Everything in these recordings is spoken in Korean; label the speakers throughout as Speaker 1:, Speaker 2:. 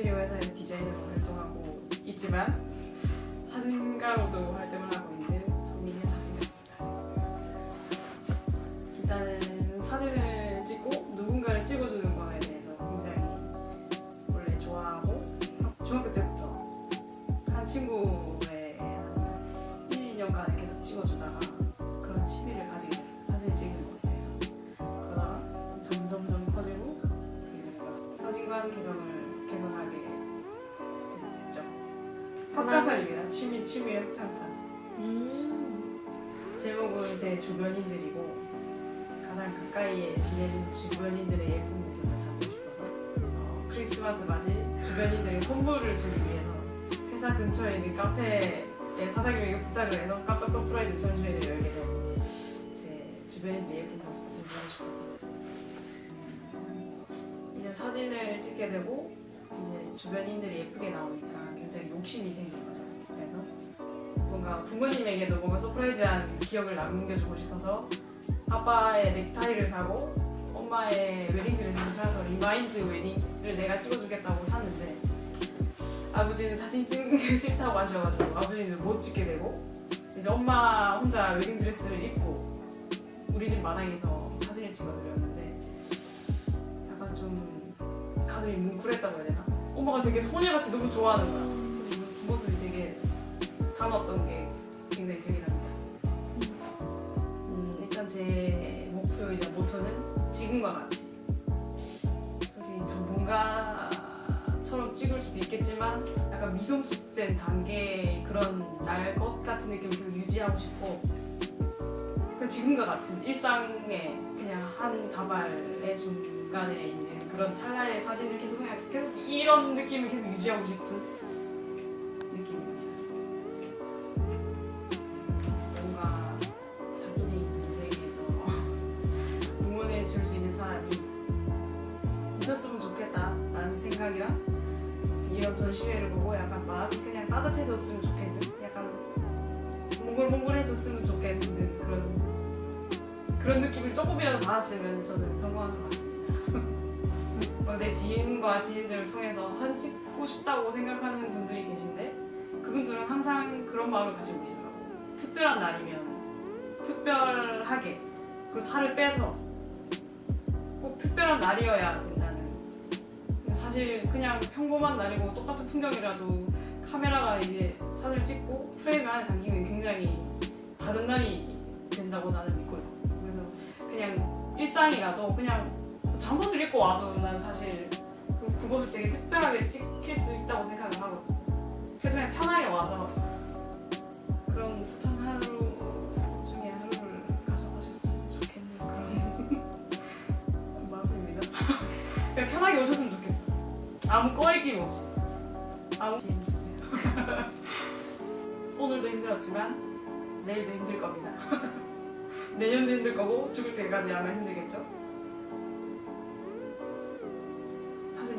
Speaker 1: 인테리어 회사에서 디자이너로 활동하고 있지만 사진가로도 활동을 하고 있는 성민의 사진가입니다. 일단은 사진을 찍고 누군가를 찍어주는 거에 대해서 굉장히 원래 좋아하고 중학교 때부터 한 친구의 한 1, 2년간 계속 찍어주다가 그런 취미를 가지게 됐어요. 사진 찍는 것에 대해서. 그러다가 점점점 커지고 그 사진관 계정을 합창판입니다. 취미 취미 합창판.
Speaker 2: 음.
Speaker 1: 제목은 제 주변인들이고 가장 가까이에 지내는 주변인들의 예쁜 모습을 담고 싶어서 어, 크리스마스 맞이 주변인들의 선물을 주기 위해서 회사 근처에 있는 카페에 사장님에게 부탁을 해서 깜짝 서프라이즈 전시회를 열게 된제 주변인들의 예쁜 모습을 전시하고 싶어서 이제 사진을 찍게 되고 이제 주변인들이 예쁘게 나오니까 굉장히 욕심이 생긴 거죠. 그래서 뭔가 부모님에게도 뭔가 서프라이즈한 기억을 남겨주고 싶어서 아빠의 넥타이를 사고 엄마의 웨딩드레스를 사서 리마인드 웨딩을 내가 찍어주겠다고 샀는데 아버지는 사진 찍는 게 싫다고 하셔가지고 아버지는 못 찍게 되고 이제 엄마 혼자 웨딩드레스를 입고 우리 집 마당에서 사진을 찍어드렸는데 약간 좀 가슴이 뭉클했다고 해야 되나? 엄마가 되게 소녀같이 너무 좋아하는 거야. 그리고 그 모습이 되게 담았던 게 굉장히 기억이 납니다. 음, 일단 제 목표이자 모토는 지금과 같이 솔직히 전문가처럼 찍을 수도 있겠지만 약간 미성숙된 단계의 그런 날 것 같은 느낌을 계속 유지하고 싶고 지금과 같은 일상의 그냥 한 다발의 중간에 있는 그런 찰나의 사진을 계속 이런 느낌을 계속 유지하고 싶은 느낌입니다. 뭔가 자기네 인생에서 응원해 줄 수 있는 사람이 있었으면 좋겠다라는 생각이랑 이런 전시회를 보고 약간 마음이 그냥 따뜻해졌으면 좋겠는 약간 몽글몽글해졌으면 좋겠는 그런 그런 느낌을 조금이라도 받았으면 저는 성공한 것 같습니다. 어, 내 지인과 지인들을 통해서 사진 찍고 싶다고 생각하는 분들이 계신데 그분들은 항상 그런 마음을 가지고 계시더라고요. 특별한 날이면 특별하게 그리고 살을 빼서 꼭 특별한 날이어야 된다는 근데 사실 그냥 평범한 날이고 똑같은 풍경이라도 카메라가 이제 사진을 찍고 프레임 안에 담기면 굉장히 다른 날이 된다고 나는 믿고 있거든요. 그래서 그냥 일상이라도 그냥 잠옷을 입고 와도 난 사실 그, 그것을 되게 특별하게 찍힐 수 있다고 생각을 하거든요. 그래서 그냥 편하게 와서 그런 숱한 하루 중에 하루를 가져가셨으면 좋겠는 그런 마음입니다. 그냥 편하게 오셨으면 좋겠어. 아무 꺼리낌 없이. 아무 DM 주세요. 오늘도 힘들었지만 내일도 힘들 겁니다. 내년도 힘들 거고 죽을 때까지 아마 힘들겠죠.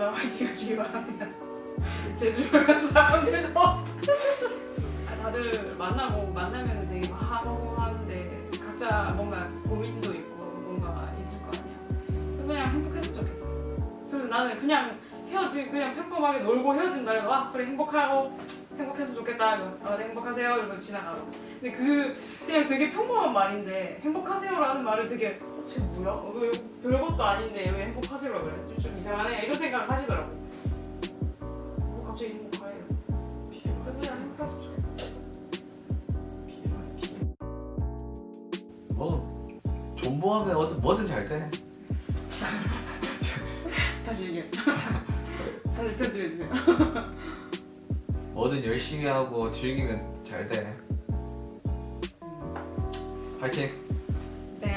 Speaker 1: 하지만 화이팅 하시기 바랍니다. 제 주변 사람들도 아, 다들 만나고 만나면 되게 막 하고 하는데 각자 뭔가 고민도 있고 뭔가 있을 거 아니야. 그냥 행복했으면 좋겠어. 그래서 나는 그냥 헤어진 그냥 평범하게 놀고 헤어진 날에도 아 그래 행복하고 행복했으면 좋겠다. 이러고 아, 네, 행복하세요. 이러고 지나가고. 근데 그 그냥 되게 평범한 말인데 행복하세요라는 말을 되게 어, 쟤 뭐야? 어, 왜 별것도 아닌데 왜 행복하세요라고 그래? 좀, 좀 이상하네 이런 생각 하시더라고. 어, 갑자기 행복해. 그래서 그냥 행복했으면 좋겠어.
Speaker 3: 뭐 존버하면 어떤 뭐든 잘 돼.
Speaker 1: 다시 얘기해. 다시 편집해주세요.
Speaker 3: 뭐든 열심히 하고 즐기면 잘 돼. 파이팅.
Speaker 1: 네.